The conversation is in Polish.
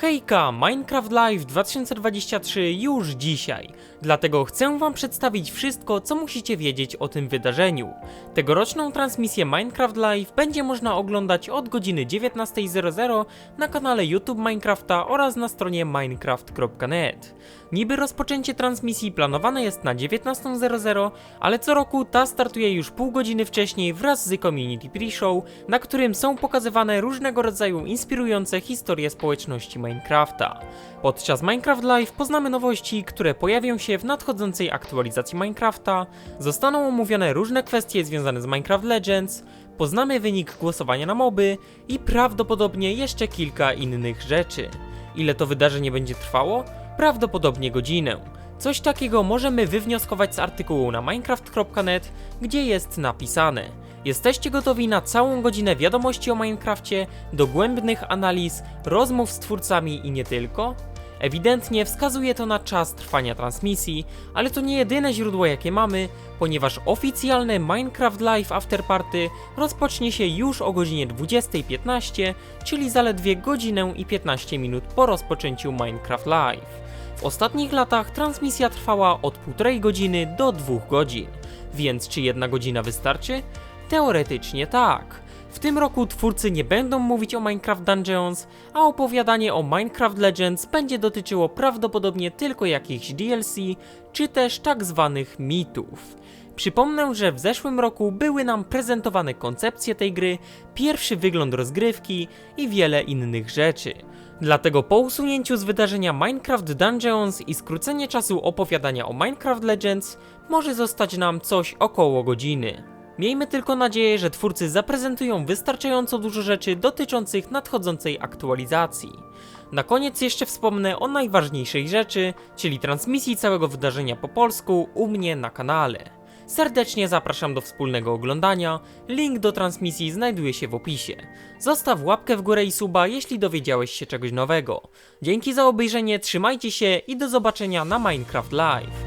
Hejka, Minecraft Live 2023 już dzisiaj, dlatego chcę wam przedstawić wszystko, co musicie wiedzieć o tym wydarzeniu. Tegoroczną transmisję Minecraft Live będzie można oglądać od godziny 19.00 na kanale YouTube Minecrafta oraz na stronie minecraft.net. Niby rozpoczęcie transmisji planowane jest na 19.00, ale co roku ta startuje już pół godziny wcześniej wraz z Community Pre-Show, na którym są pokazywane różnego rodzaju inspirujące historie społeczności Minecrafta. Podczas Minecraft Live poznamy nowości, które pojawią się w nadchodzącej aktualizacji Minecrafta, zostaną omówione różne kwestie związane z Minecraft Legends, poznamy wynik głosowania na moby i prawdopodobnie jeszcze kilka innych rzeczy. Ile to wydarzenie będzie trwało? Prawdopodobnie godzinę. Coś takiego możemy wywnioskować z artykułu na minecraft.net, gdzie jest napisane: Jesteście gotowi na całą godzinę wiadomości o Minecrafcie, dogłębnych analiz, rozmów z twórcami i nie tylko? Ewidentnie wskazuje to na czas trwania transmisji, ale to nie jedyne źródło jakie mamy, ponieważ oficjalne Minecraft Live Afterparty rozpocznie się już o godzinie 20.15, czyli zaledwie godzinę i 15 minut po rozpoczęciu Minecraft Live. W ostatnich latach transmisja trwała od 1,5 godziny do 2 godzin, więc czy jedna godzina wystarczy? Teoretycznie tak. W tym roku twórcy nie będą mówić o Minecraft Dungeons, a opowiadanie o Minecraft Legends będzie dotyczyło prawdopodobnie tylko jakichś DLC, czy też tak zwanych mitów. Przypomnę, że w zeszłym roku były nam prezentowane koncepcje tej gry, pierwszy wygląd rozgrywki i wiele innych rzeczy. Dlatego po usunięciu z wydarzenia Minecraft Dungeons i skrócenie czasu opowiadania o Minecraft Legends może zostać nam coś około godziny. Miejmy tylko nadzieję, że twórcy zaprezentują wystarczająco dużo rzeczy dotyczących nadchodzącej aktualizacji. Na koniec jeszcze wspomnę o najważniejszej rzeczy, czyli transmisji całego wydarzenia po polsku u mnie na kanale. Serdecznie zapraszam do wspólnego oglądania. Link do transmisji znajduje się w opisie. Zostaw łapkę w górę i suba, jeśli dowiedziałeś się czegoś nowego. Dzięki za obejrzenie, trzymajcie się i do zobaczenia na Minecraft Live.